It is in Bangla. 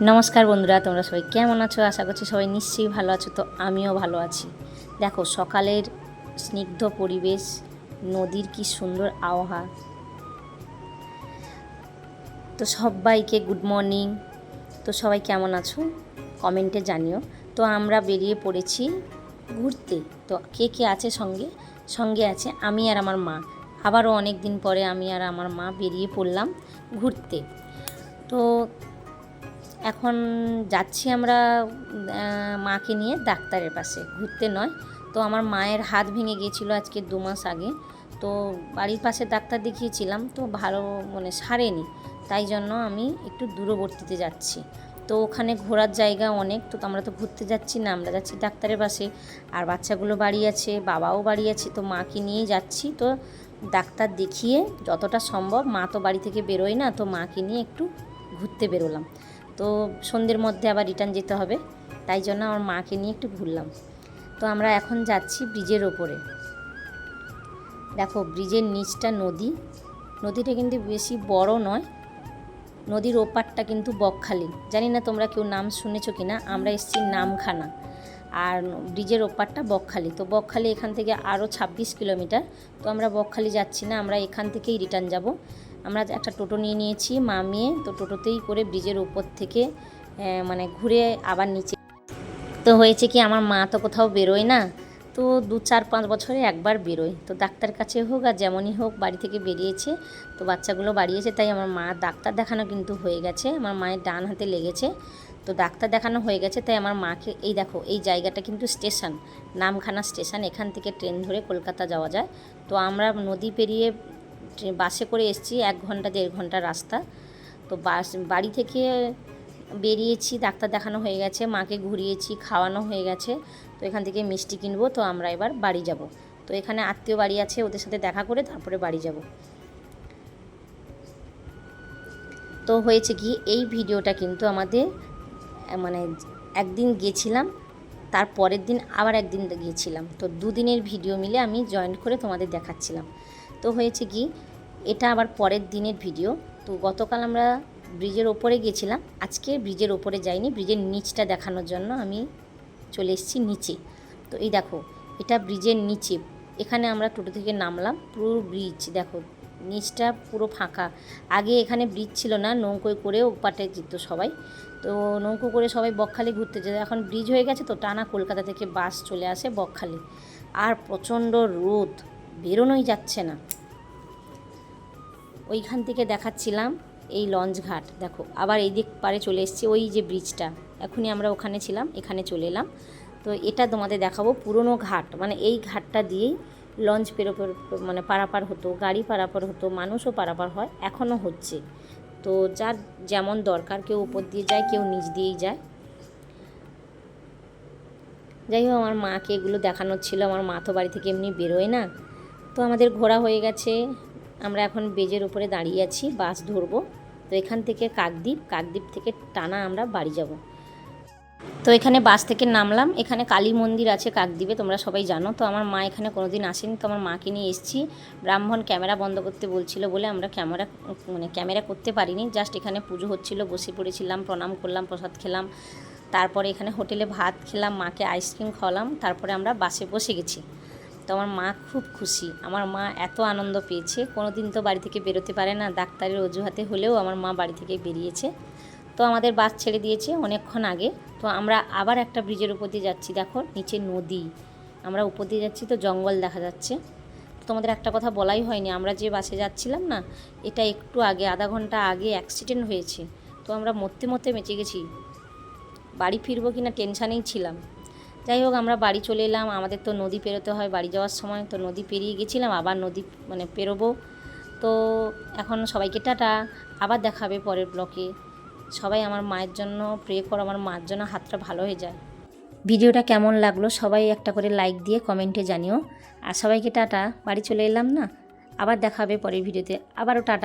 নমস্কার বন্ধুরা, তোমরা সবাই কেমন আছো? আশা করছি সবাই নিশ্চয়ই ভালো আছো, তো আমিও ভালো আছি। দেখো, সকালের স্নিগ্ধ পরিবেশ, নদীর কি সুন্দর আবহাওয়া। তো সবাইকে গুড মর্নিং তো সবাই কেমন আছো? কমেন্টে জানিও। তো আমরা বেরিয়ে পড়েছি ঘুরতে। তো কে কে আছে সঙ্গে? সঙ্গে আছে আমি আর আমার মা। আবারও অনেক দিন পরে আমি আর আমার মা বেরিয়ে পড়লাম ঘুরতে। তো এখন যাচ্ছি আমরা মাকে নিয়ে ডাক্তারের পাশে, ঘুরতে নয়। তো আমার মায়ের হাত ভেঙে গিয়েছিল আজকে দু মাস আগে। তো বাড়ির পাশে ডাক্তার দেখিয়েছিলাম, তো ভালো মানে সারেনি। তাই জন্য আমি একটু দূরবর্তীতে যাচ্ছি। তো ওখানে ঘোরার জায়গা অনেক, তো আমরা তো ঘুরতে যাচ্ছি না, আমরা যাচ্ছি ডাক্তারের পাশে। আর বাচ্চাগুলো বাড়ি আছে, বাবাও বাড়ি আছে, তো মাকে নিয়েই যাচ্ছি। তো ডাক্তার দেখিয়ে যতটা সম্ভব, মা তো বাড়ি থেকে বেরোয় না, তো মাকে নিয়ে একটু ঘুরতে বেরোলাম। তো সন্ধ্যের মধ্যে আবার রিটার্ন যেতে হবে। তাই জন্য আমার মাকে নিয়ে একটু ঘুরলাম। তো আমরা এখন যাচ্ছি ব্রিজের ওপরে। দেখো, ব্রিজের নিচটা নদী। নদীটা কিন্তু বেশি বড় নয়। নদীর ওপারটা কিন্তু বকখালি। জানি না তোমরা কেউ নাম শুনেছো কি না আমরা এসেছি নামখানা। আর ব্রিজের ওপারটা বকখালি। তো বকখালি এখান থেকে আরও ছাব্বিশ কিলোমিটার। তো আমরা বকখালি যাচ্ছি না, আমরা এখান থেকেই রিটার্ন যাব। আমরা একটা টোটো নিয়ে নিয়েছি, মা মেয়ে, তো টোটোতেই করে ব্রিজের উপর থেকে মানে ঘুরে আবার নিচে। তো হয়েছে কি আমার মা তো কোথাও বেরোয় না, তো দু চার পাঁচ বছরে একবার বেরোয়। তো ডাক্তার কাছে হোক আর যেমনই হোক বাড়ি থেকে বেরিয়েছে, তো বাচ্চাগুলো বাড়িয়েছে, তাই আমার মা ডাক্তার দেখানো কিন্তু হয়ে গেছে, আমার মায়ের ডান হাতে লেগেছে। তো ডাক্তার দেখানো হয়ে গেছে, তাই আমার মাকে, এই দেখো, এই জায়গাটা কিন্তু স্টেশন, নামখানা স্টেশন, এখান থেকে ট্রেন ধরে কলকাতা যাওয়া যায়। তো আমরা নদী পেরিয়ে বাসে করে এসেছি, এক ঘণ্টা, দেড় ঘণ্টা রাস্তা। তো বাস, বাড়ি থেকে বেরিয়েছি, ডাক্তার দেখানো হয়ে গেছে, মাকে ঘুরিয়েছি, খাওয়ানো হয়ে গেছে। তো এখান থেকে মিষ্টি কিনবো, তো আমরা এবার বাড়ি যাব। তো এখানে আত্মীয় বাড়ি আছে, ওদের সাথে দেখা করে তারপরে বাড়ি যাব। তো হয়েছে কি, এই ভিডিওটা কিন্তু আমাদের মানে একদিন গিয়েছিলাম তার পরের দিন আবার একদিন গিয়েছিলাম তো দুদিনের ভিডিও মিলে আমি জয়েন করে তোমাদের দেখাচ্ছিলাম। তো হয়েছে কি এটা আবার পরের দিনের ভিডিও। তো গতকাল আমরা ব্রিজের ওপরে গেছিলাম। আজকে ব্রিজের ওপরে যাইনি। ব্রিজের নিচটা দেখানোর জন্য আমি চলে এসেছি নিচে। তো এই দেখো, এটা ব্রিজের নিচে। এখানে আমরা টোটো থেকে নামলাম। পুরো ব্রিজ দেখো, নিচটা পুরো ফাঁকা। আগে এখানে ব্রিজ ছিল না নৌকোয় করে ওপাটে যেত সবাই। তো নৌকো করে সবাই বকখালি ঘুরতে যেত। এখন ব্রিজ হয়ে গেছে তো টানা কলকাতা থেকে বাস চলে আসে বকখালি। আর প্রচণ্ড রোদ। বেরোনোই যাচ্ছে না। ওইখান থেকে দেখাচ্ছিলাম এই লঞ্চ ঘাট। দেখো, আবার এই দিক পারে চলে এসেছি, ওই যে ব্রিজটা। এখনই আমরা ওখানে ছিলাম, এখানে চলে এলাম। তো এটা তোমাদের দেখাবো, পুরনো ঘাট। মানে এই ঘাটটা দিয়েই লঞ্চ পেরোপার মানে পারাপার হতো, গাড়ি পারাপার হতো, মানুষও পারাপার হয়, এখনও হচ্ছে। তো যার যেমন দরকার, কেউ উপর দিয়ে যায়, কেউ নিচ দিয়েই যায়। যাই হোক, আমার মাকে এগুলো দেখানোর ছিল, আমার মা তো বাড়ি থেকে এমনি বেরোয় না। তো আমাদের ঘোরা হয়ে গেছে। আমরা এখন বেজের উপরে দাঁড়িয়ে আছি, বাস ধরবো। তো এখান থেকে কাকদ্বীপ কাকদ্বীপ থেকে টানা আমরা বাড়ি যাব। তো এখানে বাস থেকে নামলাম। এখানে কালী মন্দির আছে কাকদ্বীপে, তোমরা সবাই জানো। তো আমার মা এখানে কোনোদিন আসেনি, তো আমার মাকে নিয়ে এসেছি। ব্রাহ্মণ ক্যামেরা বন্ধ করতে বলছিল বলে আমরা ক্যামেরা মানে ক্যামেরা করতে পারিনি। জাস্ট এখানে পুজো হচ্ছিল, বসে পড়েছিলাম, প্রণাম করলাম, প্রসাদ খেলাম। তারপরে এখানে হোটেলে ভাত খেলাম, মাকে আইসক্রিম খাওয়ালাম। তারপরে আমরা বাসে বসে গেছি। তো আমার মা খুব খুশি। আমার মা এত আনন্দ পেয়েছে। কোনো দিন তো বাড়ি থেকে বেরোতে পারে না। ডাক্তারের অজুহাতে হলেও আমার মা বাড়ি থেকে বেরিয়েছে। তো আমাদের বাস ছেড়ে দিয়েছে অনেকক্ষণ আগে। তো আমরা আবার একটা ব্রিজের উপর দিয়ে যাচ্ছি। দেখো, নিচে নদী। আমরা উপর দিয়ে যাচ্ছি তো জঙ্গল দেখা যাচ্ছে। তোমাদের একটা কথা বলাই হয়নি। আমরা যে বাসে যাচ্ছিলাম না, এটা একটু আগে, আধা ঘণ্টা আগে অ্যাক্সিডেন্ট হয়েছে। তো আমরা মরতে মরতে বেঁচে গেছি। বাড়ি ফিরবো কি না টেনশানেই ছিলাম। যাই হোক, আমরা বাড়ি চলে এলাম। আমাদের তো নদী পেরোতে হয়, বাড়ি যাওয়ার সময়। তো নদী পেরিয়ে গেছিলাম, আবার নদী মানে পেরোবো। তো এখন সবাইকে টাটা। আবার দেখাবে পরের ব্লকে। সবাই আমার মায়ের জন্য প্রে করো, আমার মায়ের জন্য হাতটা ভালো হয়ে যায়। ভিডিওটা কেমন লাগল সবাই একটা করে লাইক দিয়ে কমেন্টে জানিও। আর সবাইকে টাটা। বাড়ি চলে এলাম না? আবার দেখাবে পরের ভিডিওতে। আবারও টাটা।